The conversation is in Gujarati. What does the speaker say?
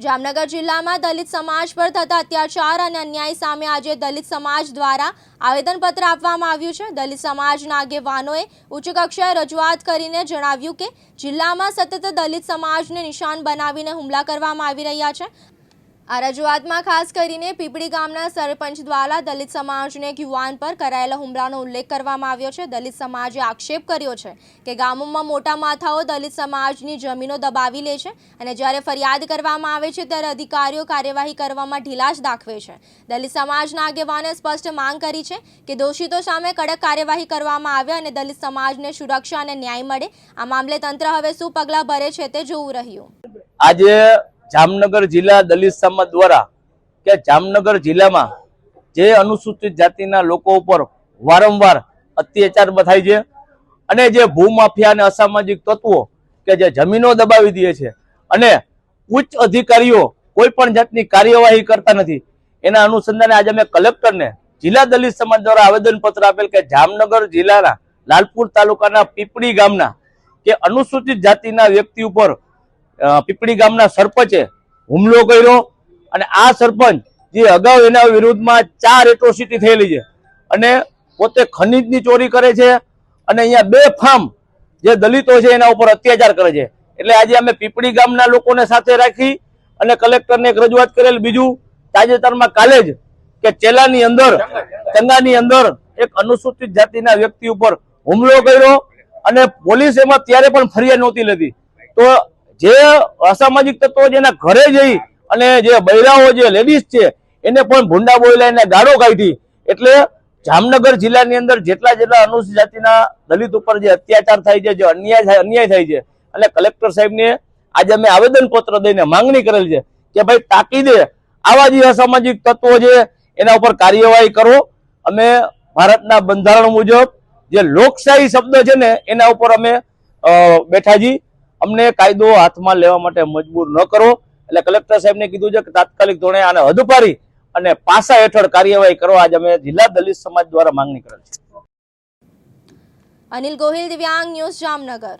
જામનગર જિલ્લામાં દલિત સમાજ પર થતા અત્યાચાર અને અન્યાય સામે આજે દલિત સમાજ દ્વારા આવેદનપત્ર આપવામાં આવ્યું છે. દલિત સમાજના આગેવાનોએ ઉચ્ચ કક્ષાએ રજૂઆત કરીને જણાવ્યું કે જિલ્લામાં સતત દલિત સમાજને નિશાન બનાવીને હુમલા કરવામાં આવી રહ્યા છે. આ રજૂઆતમાં ખાસ કરીને પીપળી ગામના સરપંચ દ્વારા દલિત સમાજને એક યુવાન પર કરાયેલા હુમલાનો ઉલ્લેખ કરવામાં આવ્યો છે. દલિત સમાજે આક્ષેપ કર્યો છે કે ગામોમાં મોટા માથાઓ દલિત સમાજની જમીનો દબાવી લે છે અને જ્યારે ફરિયાદ કરવામાં આવે છે ત્યારે અધિકારીઓ કાર્યવાહી કરવામાં ઢીલાશ દાખવે છે. દલિત સમાજના આગેવાને સ્પષ્ટ માંગ કરી છે કે દોષિતો સામે કડક કાર્યવાહી કરવામાં આવે અને દલિત સમાજને સુરક્ષા અને ન્યાય મળે. આ મામલે તંત્ર હવે શું પગલાં ભરે છે તે જોવું રહ્યું. આજે જામનગર જિલ્લા દલિત સમાજ દ્વારા કે જામનગર જિલ્લામાં જે અનુસૂચિત જાતિના લોકો ઉપર વારંવાર અત્યાચાર બથાય છે અને જે ભૂમાફિયા અને અસામાજિક તત્વો કે જે જમીનો દબાવી દે છે અને ઉચ્ચ અધિકારીઓ કોઈ પણ જાતની કાર્યવાહી કરતા નથી, એના અનુસંધાને આજે અમે કલેક્ટરને જિલ્લા દલિત સમાજ દ્વારા આવેદનપત્ર આપેલ કે જામનગર જિલ્લાના લાલપુર તાલુકાના પીપળી ગામના કે અનુસૂચિત જાતિના વ્યક્તિ ઉપર પીપળી ગામના સરપંચે હુમલો કર્યો અને આ સરપંચ જે અગાઉ એના વિરુદ્ધમાં ચાર એટ્રોસિટી થયેલી છે અને પોતે ખનીજની ચોરી કરે છે અને અહીંયા બે ફાર્મ જે દલિતો છે એના ઉપર અત્યાચાર કરે છે. એટલે આજે અમે પીપળી ગામના લોકોને સાથે રાખી અને કલેક્ટરને એક રજૂઆત કરેલ બીજું, તાજેતરમાં કાલે જ કે ચેલાની અંદર, ચંગાની અંદર એક અનુસૂચિત જાતિના વ્યક્તિ ઉપર હુમલો કર્યો અને પોલીસ એમાં ત્યારે પણ ફરિયાદ નહોતી લેતી. તો જે અસામાજિક તત્વો જેના ઘરે જઈ અને જે બૈરાઓ જે લેડીઝ છે, એને પણ ભૂંડા બોયલા એને ગાળો કાઢી. એટલે જામનગર જિલ્લાની અંદર જેટલા જેટલા અનુસૂચિત જાતિના દલિત ઉપર જે અત્યાચાર થાય છે, જે અન્યાય થાય અન્યાય થાય છે, અને કલેક્ટર સાહેબને આજે અમે આવેદનપત્ર દઈને માંગણી કરેલ છે કે ભાઈ તાકીદે આવા જે અસામાજિક તત્વો છે, એના ઉપર કાર્યવાહી કરો. અમે ભારતના બંધારણ મુજબ જે લોકશાહી શબ્દ છે ને, એના ઉપર અમે બેઠાજી અમને કાયદો હાથમાં લેવા માટે મજબૂર ન કરો. એટલે કલેક્ટર સાહેબને કીધું છે કે તાત્કાલિક ધોરણે આને હદપારી અને પાસા હેઠળ કાર્યવાહી કરવા આજે અમે જિલ્લા દલિત સમાજ દ્વારા માંગણી કરેલ છે. અનિલ ગોહિલ, દિવ્યાંગ ન્યૂઝ જામનગર.